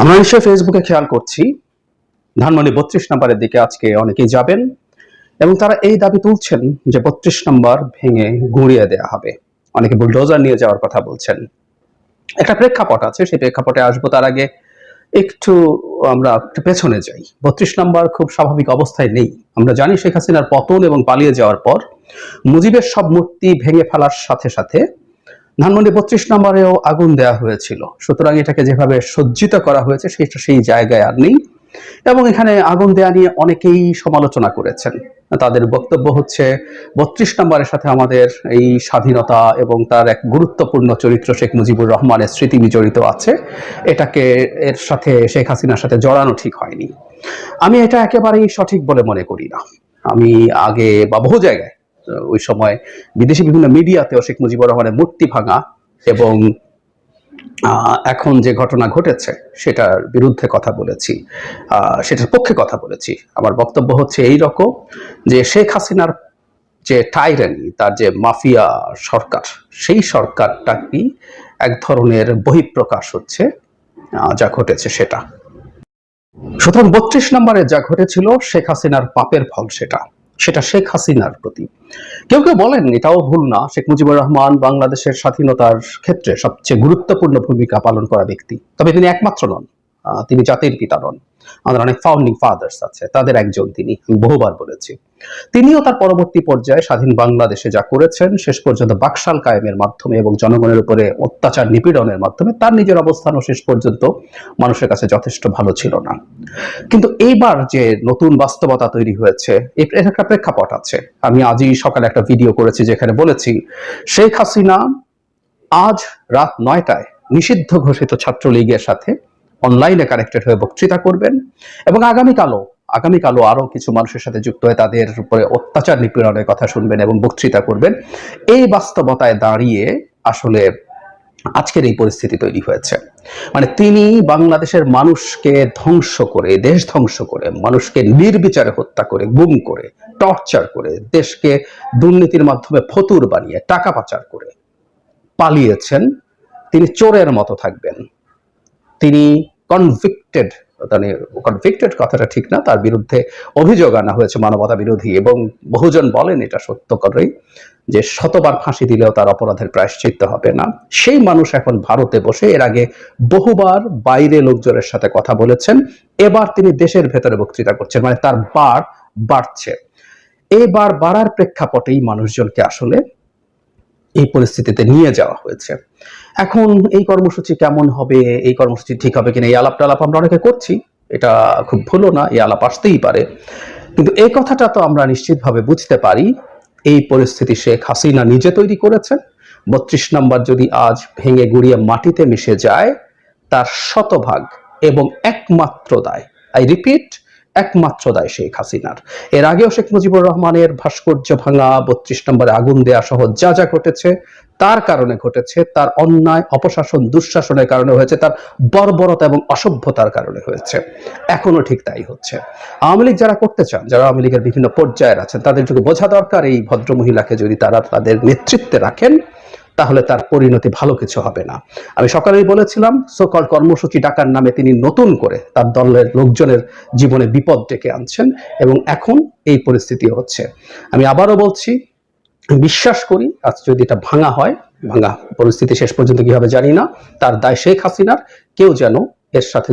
আমরা নিশ্চয়ই ফেসবুকে খেয়াল করছি। ধানমন্ডি বত্রিশ নম্বরের দিকে আজকে অনেকেই যাবেন এবং তারা এই দাবি তুলছেন যে বত্রিশ নম্বর ভেঙে গুঁড়িয়ে দেয়া হবে। অনেকে বুলডোজার নিয়ে যাওয়ার কথা বলছেন। একটা প্রেক্ষাপট আছে, সেই প্রেক্ষাপটে আসব তার আগে। একটু আমরা একটু পেছনে যাই। বত্রিশ নম্বর খুব স্বাভাবিক অবস্থায় নেই। আমরা জানি শেখ হাসিনার পতন এবং পালিয়ে যাওয়ার পর মুজিবের সব মূর্তি ভেঙে ফেলার সাথে সাথে ধানমন্ডি বত্রিশ নম্বরেও আগুন দেওয়া হয়েছিল। সুতরাং এটাকে যেভাবে সজ্জিত করা হয়েছে, সেটা সেই জায়গায় আর নেই। এবং এখানে আগুন দেয়া নিয়ে অনেকেই সমালোচনা করেছেন। তাদের বক্তব্য হচ্ছে, বত্রিশ নম্বরের সাথে আমাদের এই স্বাধীনতা এবং তার এক গুরুত্বপূর্ণ চরিত্র শেখ মুজিবুর রহমানের স্মৃতি বিজড়িত আছে। এটাকে এর সাথে শেখ হাসিনার সাথে জড়ানো ঠিক হয়নি। আমি এটা একেবারেই সঠিক বলে মনে করি না। আমি আগে বা বহু জায়গায় ওই সময় বিদেশি বিভিন্ন মিডিয়াতেও শেখ মুজিবুর রহমানের মূর্তি ভাঙা এবং এখন যে ঘটনা ঘটেছে সেটার বিরুদ্ধে কথা বলেছি সেটার পক্ষে কথা বলেছি। আমার বক্তব্য হচ্ছে এই রকম যে শেখ হাসিনার যে টাইরানি তার যে মাফিয়া সরকার, সেই সরকারটা কি এক ধরনের বহিঃপ্রকাশ হচ্ছে যা ঘটেছে সেটা। সুতরাং বত্রিশ নম্বরে যা ঘটেছিল, শেখ হাসিনার পাপের ফল সেটা। সেটা শেখ হাসিনার প্রতি। কেউ কেউ বলেন এটাও ভুল না, শেখ মুজিবুর রহমান বাংলাদেশের স্বাধীনতার ক্ষেত্রে সবচেয়ে গুরুত্বপূর্ণ ভূমিকা পালন করা ব্যক্তি। তবে তিনি একমাত্র নন তিনি জাতির পিতা নন। আমাদের অনেক ফাউন্ডিং ফাদার্স আছে, তাদের একজন তিনি বহুবার বলেছি। তিনিও তার পরবর্তী পর্যায়ে স্বাধীন বাংলাদেশে যা করেছেন, শেষ পর্যন্ত বাকশাল কায়েমের মাধ্যমে এবং জনগণের উপরে অত্যাচার নিপীড়নের মাধ্যমে তার নিজের অবস্থানও শেষ পর্যন্ত মানুষের কাছে যথেষ্ট ভালো ছিল না। কিন্তু এইবার যে নতুন বাস্তবতা তৈরি হয়েছে, এর একটা প্রেক্ষাপট আছে। আমি আজই সকালে একটা ভিডিও করেছি যেখানে বলেছি, শেখ হাসিনা আজ রাত নয়টায় নিষিদ্ধ ঘোষিত ছাত্রলীগের সাথে অনলাইনে কানেক্টেড হয়ে বক্তৃতা করবেন এবং আগামীকালও আগামীকালও আরও কিছু মানুষের সাথে যুক্ত হয়ে তাদের উপরে অত্যাচার নিপীড়নের কথা শুনবেন এবং বক্তৃতা করবেন। এই বাস্তবতায় দাঁড়িয়ে আসলে আজকের এই পরিস্থিতি তৈরি হয়েছে। মানে তিনি বাংলাদেশের মানুষকে ধ্বংস করে, দেশ ধ্বংস করে, মানুষকে নির্বিচারে হত্যা করে, গুম করে টর্চার করে, দেশকে দুর্নীতির মাধ্যমে ফতুর বানিয়ে, টাকা পাচার করে পালিয়েছেন, তিনি চোরের মতো থাকবেন। তিনি কনভিক্টেড মানে কনভিক্টেড কথাটা ঠিক না, তার বিরুদ্ধে অভিযোগ আনা হয়েছে মানবতা বিরোধী এবং বহুজন বলেন এটা সত্য করেই যে শতবার ফাঁসি দিলেও তার অপরাধের প্রায়শ্চিত্ত হবে না। সেই মানুষ এখন ভারতে বসে, এর আগে বহুবার বাইরে লোকজনের সাথে কথা বলেছেন, এবার তিনি দেশের ভেতরে বক্তৃতা করছেন মানে তার বার বাড়ছে। এবার বাড়ার প্রেক্ষাপটেই মানুষজনকে আসলে এই পরিস্থিতিতে নিয়ে যাওয়া হয়েছে। এখন এই কর্মসূচি কেমন হবে? এই কর্মসূচি ঠিক হবে কিনা? এই আলাপ টালাপ আমরা অনেকে করছি। এটা খুব ভুলও না, এই আলাপ আসতেই পারে। কিন্তু এই কথাটা তো আমরা নিশ্চিতভাবে বুঝতে পারি। এই পরিস্থিতি শেখ হাসিনা নিজে তৈরি করেছেন। বত্রিশ নম্বর যদি আজ ভেঙে গুড়িয়ে মাটিতে মিশে যায়, তার শতভাগ এবং একমাত্র দায় আই রিপিট একমাত্র দায় শেখ হাসিনার। এর আগেও শেখ মুজিবুর রহমানের ভাস্কর্য ভাঙা, বত্রিশ নম্বরে আগুন দেয়া সহ যা যা ঘটেছে, তার কারণে ঘটেছে, তার অন্যায়, অপশাসন, দুঃশাসনের কারণে হয়েছে, তার বর্বরতা এবং অসভ্যতার কারণে হয়েছে। এখনও ঠিক তাই হচ্ছে। আওয়ামী লীগ যারা করতে চান, যারা আওয়ামী লীগের বিভিন্ন পর্যায়ের আছেন, তাদের বোঝা দরকার এই ভদ্র মহিলাকে যদি তারা তাদের নেতৃত্বে রাখেন তাহলে তার পরিণতি ভালো কিছু হবে না। আমি সকালেই বলেছিলাম সকল কর্মসূচি ডাকার নামে তিনি নতুন করে তার দলের লোকজনের জীবনে বিপদ ডেকে আনছেন এবং এখন এই পরিস্থিতি হচ্ছে। আমি আবারও বলছি বিশ্বাস করি আজ যদি এটা ভাঙা হয়, ভাঙা পরিস্থিতি শেষ পর্যন্ত কি হবে জানি না, তার দায় শেখ হাসিনার, কেউ যেন এর সাথে